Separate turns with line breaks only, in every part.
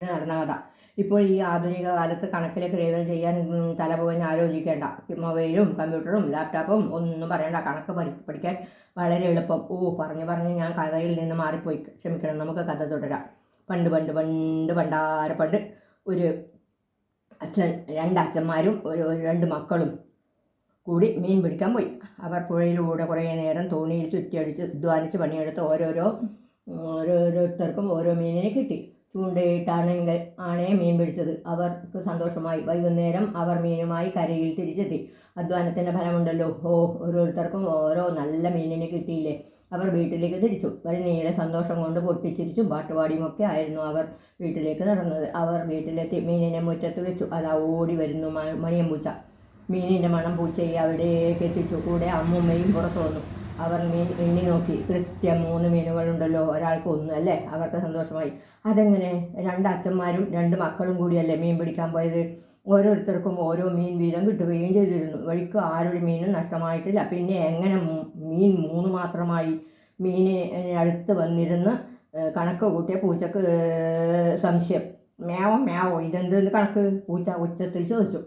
നടന്ന കഥ ഇപ്പോൾ ഈ ആധുനിക കാലത്ത് കണക്കിലെ ക്രിയകൾ ചെയ്യാൻ ഉം, തല പുകഞ്ഞ് ആലോചിക്കേണ്ട. മൊബൈലും കമ്പ്യൂട്ടറും ലാപ്ടോപ്പും ഒന്നും പറയണ്ട. കണക്ക് പഠി പഠിക്കാൻ വളരെ എളുപ്പം. ഓ പറഞ്ഞു പറഞ്ഞ് ഞാൻ കഥയിൽ നിന്ന് മാറിപ്പോയി. ക്ഷമിക്കണം നമുക്ക് കഥ തുടരാം. പണ്ട് പണ്ട് പണ്ട് പണ്ടാര പണ്ട് ഒരു അച്ഛൻ രണ്ട് അച്ഛന്മാരും ഒരു രണ്ട് മക്കളും കൂടി മീൻ പിടിക്കാൻ പോയി. അവർ പുഴയിലൂടെ കുറേ നേരം തോണിയിൽ ചുറ്റിയടിച്ച് അധ്വാനിച്ച് പണിയെടുത്ത് ഓരോരോ ഓരോരോരുത്തർക്കും ഓരോ മീനിനെ കിട്ടി. ചൂണ്ടയിട്ടാണെങ്കിൽ ആണേ മീൻ പിടിച്ചത്. അവർക്ക് സന്തോഷമായി. വൈകുന്നേരം അവർ മീനുമായി കരയിൽ തിരിച്ചെത്തി. അധ്വാനത്തിന്റെ ഫലമുണ്ടല്ലോ. ഓ ഓരോരുത്തർക്കും ഓരോ നല്ല മീനിനെ കിട്ടിയില്ലേ. അവർ വീട്ടിലേക്ക് തിരിച്ചു. വഴിനീളെ സന്തോഷം കൊണ്ട് പൊട്ടിച്ചിരിച്ചും പാട്ടുപാടിയുമൊക്കെ ആയിരുന്നു അവർ വീട്ടിലേക്ക് നടന്നത്. അവർ വീട്ടിലെത്തി മീനിനെ മുറ്റത്ത് വെച്ചു. അതാ ഓടി വരുന്നു മണിയമ്പൂച്ച. മീനിന്റെ മണം പൂച്ചയെ അവിടേക്ക് എത്തിച്ചു. കൂടെ അമ്മുമ്മയും പുറത്തു വന്നു. അവർ മീൻ എണ്ണി നോക്കി. കൃത്യം മൂന്ന് മീനുകളുണ്ടല്ലോ. ഒരാൾക്ക് ഒന്ന് അല്ലേ? അവർക്ക് സന്തോഷമായി. അതെങ്ങനെ? രണ്ട് അച്ഛന്മാരും രണ്ട് മക്കളും കൂടിയല്ലേ മീൻ പിടിക്കാൻ പോയത്? ഓരോരുത്തർക്കും ഓരോ മീൻ വീതം കിട്ടുകയും ചെയ്തിരുന്നു. വഴിക്ക് ആരുടെ മീനും നഷ്ടമായിട്ടില്ല. പിന്നെ എങ്ങനെ മീൻ മൂന്ന് മാത്രമായി മീനിന് അടുത്ത് വന്നിരുന്ന് കണക്ക് കൂട്ടിയ പൂച്ചക്ക് സംശയം. മേവോ മേവോ ഇതെന്ത് കണക്ക്? പൂച്ച ഉച്ചത്തിൽ ചോദിച്ചു.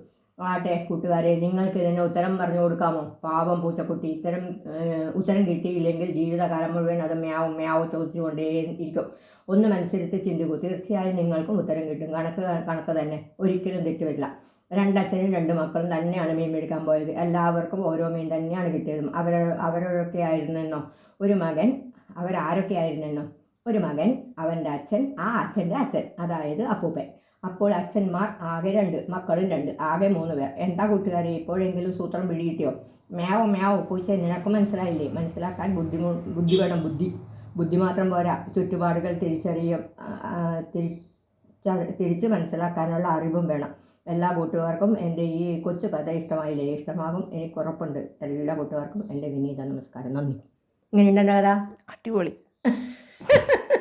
ആട്ടെ കൂട്ടുകാരെ നിങ്ങൾക്ക് ഇതിന് ഉത്തരം പറഞ്ഞു കൊടുക്കാമോ? പാപം പൂച്ചക്കുട്ടി ഇത്തരം ഉത്തരം കിട്ടിയില്ലെങ്കിൽ ജീവിതകാലം മുഴുവൻ അത് മ്യാവും മ്യാവും ചോദിച്ചുകൊണ്ടേ ഇരിക്കും. ഒന്ന് മനസ്സിരുത്തി ചിന്തിക്കൂ. തീർച്ചയായും നിങ്ങൾക്കും ഉത്തരം കിട്ടും. കണക്ക് കണക്ക് തന്നെ. ഒരിക്കലും തെറ്റുവരില്ല. രണ്ടച്ഛനും രണ്ട് മക്കളും തന്നെയാണ് മീൻ പിടിക്കാൻ പോയത്. എല്ലാവർക്കും ഓരോ മീൻ തന്നെയാണ് കിട്ടിയതും. അവർ അവരൊക്കെ ആയിരുന്നെന്നോ? ഒരു മകൻ അവരാരൊക്കെ ആയിരുന്നെന്നോ? ഒരു മകൻ അവന്റെ അച്ഛൻ ആ അച്ഛന്റെ അച്ഛൻ അതായത് അപ്പൂപ്പൻ. അപ്പോൾ അച്ഛന്മാർ ആകെ രണ്ട് മക്കളും രണ്ട് ആകെ മൂന്ന് പേർ. എന്താ കൂട്ടുകാരെ ഇപ്പോഴെങ്കിലും സൂത്രം പിടികിട്ടിയോ? മ്യാവോ മ്യാവോ പൂച്ച നിനക്ക് മനസ്സിലായില്ലേ? മനസ്സിലാക്കാൻ ബുദ്ധി ബുദ്ധി വേണം ബുദ്ധി. ബുദ്ധി മാത്രം പോരാ. ചുറ്റുപാടുകൾ തിരിച്ചറിയും തിരിച്ച് മനസ്സിലാക്കാനുള്ള അറിവും വേണം. എല്ലാ കൂട്ടുകാർക്കും എന്റെ ഈ കൊച്ചു കഥ ഇഷ്ടമായില്ലേ? ഇഷ്ടമാകും എനിക്ക് ഉറപ്പുണ്ട്. എല്ലാ കൂട്ടുകാർക്കും എന്റെ വിനീത നമസ്കാരം. നന്ദി. ഇങ്ങനെ എന്റെ കഥ?
അടിപൊളി.